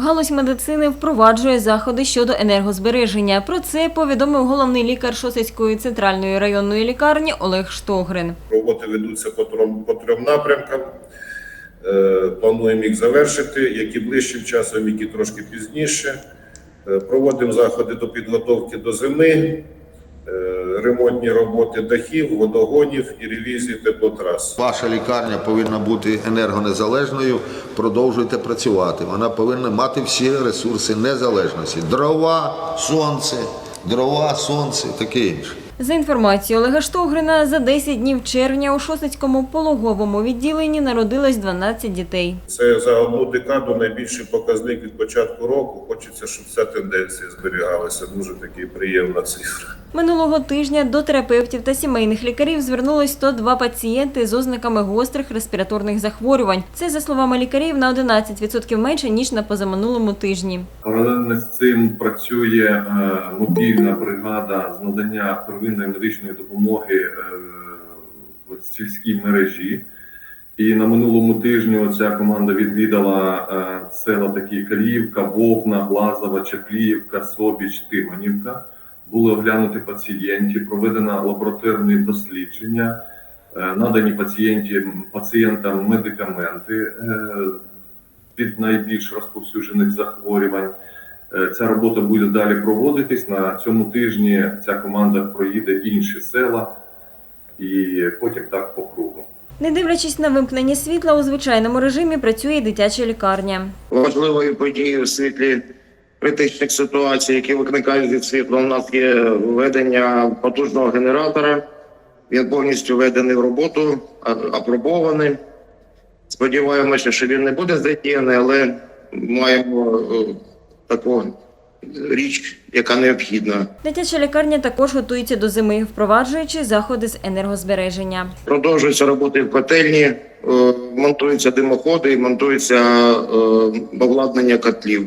Галузь медицини впроваджує заходи щодо енергозбереження. Про це повідомив головний лікар Шосицької центральної районної лікарні Олег Штогрин. Роботи ведуться по трьом, по трьом напрямкам. Е, Плануємо їх завершити, які ближчим часом, які трошки пізніше. Е, Проводимо заходи до підготовки до зими, ремонтні роботи дахів, водогонів і ревізії теплотрас. Ваша лікарня повинна бути енергонезалежною. Продовжуйте працювати. Вона повинна мати всі ресурси незалежності: дрова, сонце, дрова, сонце, таке інше. За інформацією Олега Штогрина, за 10 днів червня у Шосицькому пологовому відділенні народилось 12 дітей. Це за одну декаду найбільший показник від початку року. Хочеться, щоб ця тенденція зберігалася. Дуже таки приємна цифра. Минулого тижня до терапевтів та сімейних лікарів звернулось 102 пацієнти з ознаками гострих респіраторних захворювань. Це, за словами лікарів, на 11% менше, ніж на позаминулому тижні. Паралельно з цим працює е, мобільна бригада з надання первинної медичної допомоги е, в сільській мережі. І на минулому тижні ця команда відвідала е, села такі Каліївка, Вовна, Глазова, Чепліївка, Собіч, Тиманівка. Були оглянуті пацієнти, проведено лабораторні дослідження, е, надані пацієнті, пацієнтам медикаменти е, від найбільш розповсюджених захворювань. Е, Ця робота буде далі проводитись. На цьому тижні ця команда проїде інші села і потім так по кругу. Не дивлячись на вимкнення світла, у звичайному режимі працює дитяча лікарня. важливою подією в світлі критичних ситуацій, які викликають від світла. У нас є введення потужного генератора. Він повністю введений в роботу, апробований. Сподіваємося, що він не буде задіяний, але маємо е, таку річ, яка необхідна. Дитяча лікарня також готується до зими, впроваджуючи заходи з енергозбереження. Продовжуються роботи в котельні, е, монтуються димоходи і монтується е, обладнання котлів.